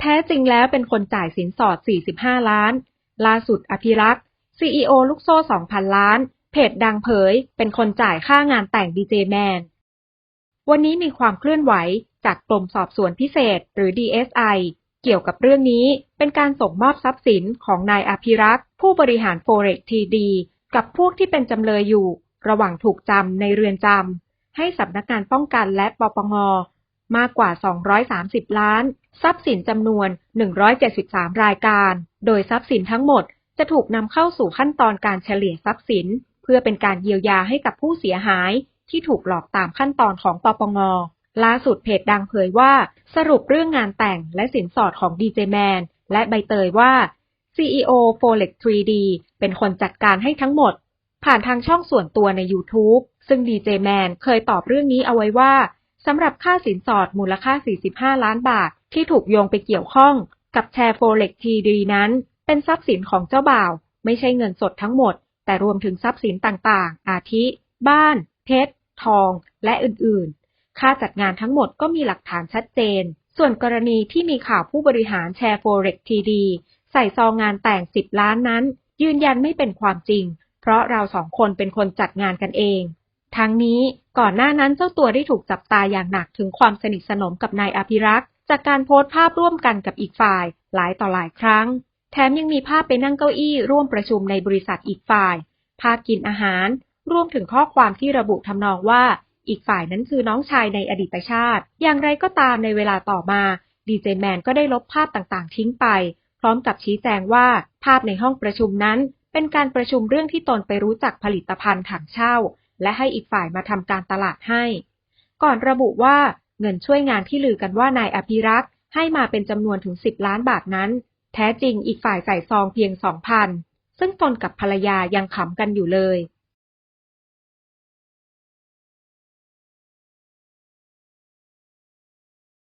แท้จริงแล้วเป็นคนจ่ายสินสอด 45 ล้าน ล่าสุดอภิรักษ์ CEO ลูกโซ่ 2,000 ล้าน เพจดังเผย เป็นคนจ่ายค่างานแต่งดีเจแมน วันนี้มีความเคลื่อนไหวจากกรมสอบสวนพิเศษหรือ DSI เกี่ยวกับเรื่องนี้เป็นการส่งมอบทรัพย์สินของนายอภิรักษ์ ผู้บริหารโฟเร็กทีดี กับพวกที่เป็นจำเลยอยู่ ระหว่างถูกจำในเรือนจำให้สำนักงานป้องกันและปปง มากกว่า 230 ล้าน ทรัพย์สินจำนวน 173 รายการ โดยทรัพย์สินทั้งหมดจะถูกนำเข้าสู่ขั้นตอนการเฉลี่ยทรัพย์สิน เพื่อเป็นการเยียวยาให้กับผู้เสียหายที่ถูกหลอกตามขั้นตอนของปปง ล่าสุดเพจดังเผยว่า สรุปเรื่องงานแต่งและสินสอดของดีเจแมนและใบเตยว่า CEO Folex 3D เป็นคนจัดการให้ทั้งหมด ผ่านทางช่องส่วนตัวใน YouTube ซึ่งดีเจแมนเคยตอบเรื่องนี้เอาไว้ว่า สำหรับค่าสินสอดมูลค่า 45 ล้านบาท ที่ถูกโยงไปเกี่ยวข้องกับแชร์โฟเล็กทีดีนั้น เป็นทรัพย์สินของเจ้าบ่าว ไม่ใช่เงินสดทั้งหมด แต่รวมถึงทรัพย์สินต่างๆ อาทิ บ้าน เพชร ทอง และอื่นๆ ค่าจัดงานทั้งหมดก็มีหลักฐานชัดเจน ส่วนกรณีที่มีข่าวผู้บริหารแชร์โฟเร็กทีดีใส่ซองงานแต่ง 10 ล้านนั้น ยืนยันไม่เป็นความจริง เพราะเราสองคนเป็นคนจัดงานกันเอง ทั้งนี้ก่อนหน้านั้นเจ้าตัวได้ถูกจับตาอย่างหนักถึงความสนิทสนมกับนายอภิรักษ์ จากการโพสต์ภาพร่วมกันกับอีกฝ่าย หลายต่อหลายครั้ง แถมยังมีภาพไปนั่งเก้าอี้ร่วมประชุมในบริษัทอีกฝ่าย ภาพกินอาหาร รวมถึงข้อความที่ระบุทำนองว่าอีกฝ่ายนั้นคือน้องชายในอดีตชาติ อย่างไรก็ตามในเวลาต่อมาดีเจแมนก็ได้ลบภาพต่างๆ ทิ้งไป พร้อมกับชี้แจงว่า ภาพในห้องประชุมนั้น เป็นการประชุมเรื่องที่ตนไปรู้จักผลิตภัณฑ์ถังเช่า และให้อีกฝ่ายมาทำการตลาดให้ ก่อนระบุว่าเงินช่วยงานที่ลือกันว่านายอภิรักษ์ให้มาเป็นจำนวนถึง 10 ล้านบาทนั้น แท้จริงอีกฝ่ายใส่ซองเพียง 2,000 ซึ่งตนกับภรรยายังขำกันอยู่เลย